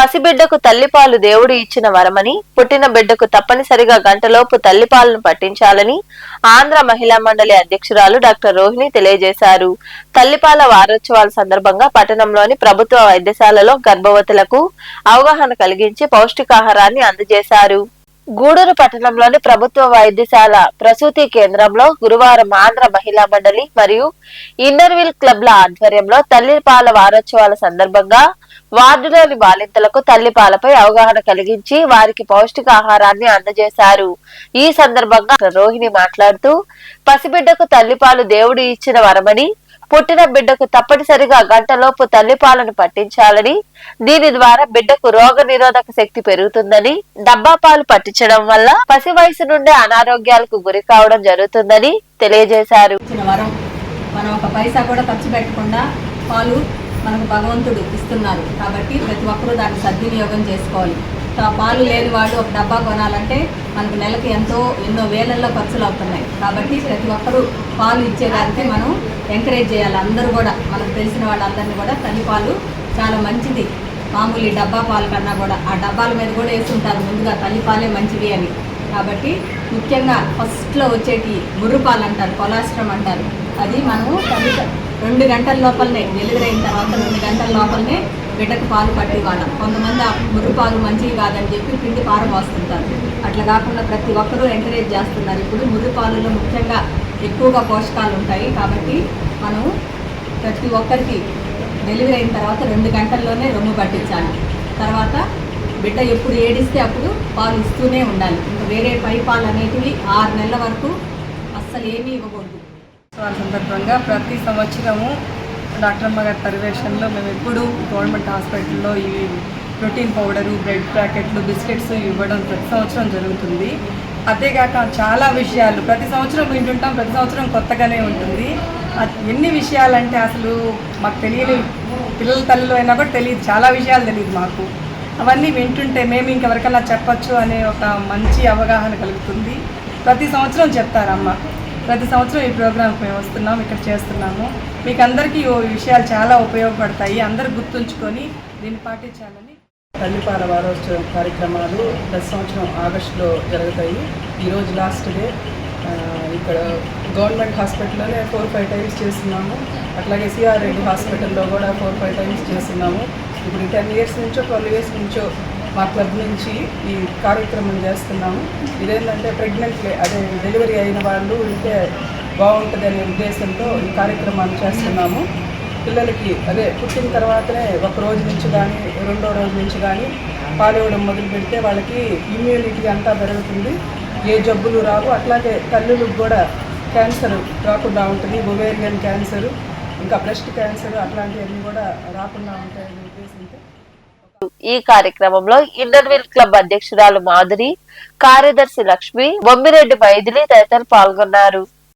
పసిబిడ్డకు తల్లిపాలు దేవుడు ఇచ్చిన వరమని పుట్టిన బిడ్డకు తప్పనిసరిగా గంటలోపు తల్లిపాలను పట్టించాలని ఆంధ్ర మహిళా మండలి అధ్యక్షురాలు డాక్టర్ రోహిణి తెలియజేశారు. తల్లిపాల వారోత్సవాల సందర్భంగా పట్టణంలోని ప్రభుత్వ వైద్యశాలలో గర్భవతులకు అవగాహన కలిగించి పౌష్టికాహారాన్ని అందజేశారు. గూడూరు పట్టణంలోని ప్రభుత్వ వైద్యశాల ప్రసూతి కేంద్రంలో గురువారం ఆంధ్ర మహిళా మండలి మరియు ఇన్నర్విల్ క్లబ్ల ఆధ్వర్యంలో తల్లిపాల వారోత్సవాల సందర్భంగా వార్డులోని బాలింతలకు తల్లిపాలపై అవగాహన కలిగించి వారికి పౌష్టికాహారాన్ని అందజేశారు. ఈ సందర్భంగా రోహిణి మాట్లాడుతూ పసిబిడ్డకు తల్లిపాలు దేవుడు ఇచ్చిన వరమని పుట్టిన బిడ్డకు తప్పనిసరిగా గంటలోపు తల్లిపాలను పట్టించాలని దీని ద్వారా బిడ్డకు రోగ నిరోధక శక్తి పెరుగుతుందని డబ్బా పాలు పట్టించడం వల్ల పసి వయసు నుండే అనారోగ్యాలకు గురి కావడం జరుగుతుందని తెలియజేశారు. మనం ఒక పైసా కూడా ఖర్చు పెట్టకుండా పాలు మనకు భగవంతుడు ఇస్తున్నారు. కాబట్టి ప్రతి ఒక్కరూ దాన్ని సద్వినియోగం చేసుకోవాలి. పాలు లేని వాడు ఒక డబ్బా కొనాలంటే మనకు నెలకు ఎంతో ఎన్నో వేలల్లో ఖర్చులు అవుతున్నాయి. కాబట్టి ప్రతి ఒక్కరూ పాలు ఇచ్చేదానికి మనం ఎంకరేజ్ చేయాలి. అందరూ కూడా మనకు తెలిసిన వాళ్ళందరినీ కూడా తల్లి పాలు చాలా మంచిది. మామూలు ఈ డబ్బా పాలు కన్నా కూడా. ఆ డబ్బాల మీద కూడా వేస్తుంటారు. ముందుగా తల్లి పాలే మంచివి అని. కాబట్టి ముఖ్యంగా ఫస్ట్లో వచ్చేటి ముర్రు పాలు అంటారు కొలాస్ట్రమ్ అంటారు. అది మనము తల్లి రెండు గంటల లోపలనే డెలివరీ అయిన తర్వాత రెండు గంటల లోపలనే బిడ్డకు పాలు పట్టివ్వాలి? కొంతమంది ఆ మురుగు పాలు మంచివి కాదని చెప్పి పిండి పార పోస్తుంటారు అట్లా కాకుండా ప్రతి ఒక్కరూ ఎంకరేజ్ చేస్తున్నారు. ఇప్పుడు మురుగు పాలలో ముఖ్యంగా ఎక్కువగా పోషకాలు ఉంటాయి. కాబట్టి మనం ప్రతి ఒక్కరికి డెలివరీ అయిన తర్వాత రెండు గంటల్లోనే రొమ్ము పట్టించాలి. తర్వాత బిడ్డ ఎప్పుడు ఏడిస్తే అప్పుడు పాలు ఇస్తూనే ఉండాలి. ఇంకా వేరే పై పాలు అనేటివి ఆరు నెలల వరకు అస్సలు ఏమీ ఇవ్వకూడదు. సందర్భంగా ప్రతి సంవత్సరము డాక్టర్ అమ్మ గారి పర్యవేక్షణలో మేము ఎప్పుడూ గవర్నమెంట్ హాస్పిటల్లో ఈ ప్రోటీన్ పౌడరు బ్రెడ్ ప్యాకెట్లు బిస్కెట్స్ ఇవ్వడం ప్రతి సంవత్సరం జరుగుతుంది. అంతేగాక చాలా విషయాలు ప్రతి సంవత్సరం వింటుంటాం ప్రతి సంవత్సరం కొత్తగానే ఉంటుంది. ఎన్ని విషయాలంటే అసలు మాకు తెలియని పిల్లల తల్లిలో అయినా కూడా తెలియదు చాలా విషయాలు తెలియదు మాకు. అవన్నీ వింటుంటే మేము ఇంకెవరికైనా చెప్పచ్చు అనే ఒక మంచి అవగాహన కలుగుతుంది. ప్రతి సంవత్సరం చెప్తారమ్మ. ప్రతి సంవత్సరం ఈ ప్రోగ్రామ్కి మేము వస్తున్నాం ఇక్కడ చేస్తున్నాము. మీకు అందరికీ ఈ విషయాలు చాలా ఉపయోగపడతాయి. అందరు గుర్తుంచుకొని దీన్ని పాటించాలని. తల్లిపాల వారోత్సవం కార్యక్రమాలు ప్రతి సంవత్సరం ఆగస్టులో జరుగుతాయి. ఈరోజు లాస్ట్ డే ఇక్కడ గవర్నమెంట్ హాస్పిటల్లోనే ఫోర్ ఫైవ్ టైమ్స్ చేస్తున్నాము. అట్లాగే సిఆర్ రెడ్డి హాస్పిటల్లో కూడా ఫోర్ ఫైవ్ టైమ్స్ చేస్తున్నాము. ఇప్పుడు టెన్ ఇయర్స్ నుంచో ట్వెల్వ్ ఇయర్స్ నుంచో మా క్లబ్ నుంచి ఈ కార్యక్రమం చేస్తున్నాము. ఇదేంటంటే ప్రెగ్నెంట్ అదే డెలివరీ అయిన వాళ్ళు ఉంటే బాగుంటుంది అనే ఉద్దేశంతో ఈ కార్యక్రమాన్ని చేస్తున్నాము. పిల్లలకి అదే పుట్టిన తర్వాతనే ఒక రోజు నుంచి కానీ రెండో రోజు నుంచి కానీ పాలివ్వడం మొదలు పెడితే వాళ్ళకి ఇమ్యూనిటీ అంతా పెరుగుతుంది. ఏ జబ్బులు రావు. అట్లాగే తల్లులకు కూడా క్యాన్సర్ రాకుండా ఉంటుంది. ఒవేరియన్ క్యాన్సర్ ఇంకా బ్రెస్ట్ క్యాన్సర్ అట్లాంటివన్నీ కూడా రాకుండా ఉంటాయని ఉద్దేశంతో ఈ కార్యక్రమంలో ఇంటర్విల్ క్లబ్ అధ్యక్షురాలు మాధురి కార్యదర్శి లక్ష్మి బొమ్మిరెడ్డి మైథిలి తదితరులు పాల్గొన్నారు.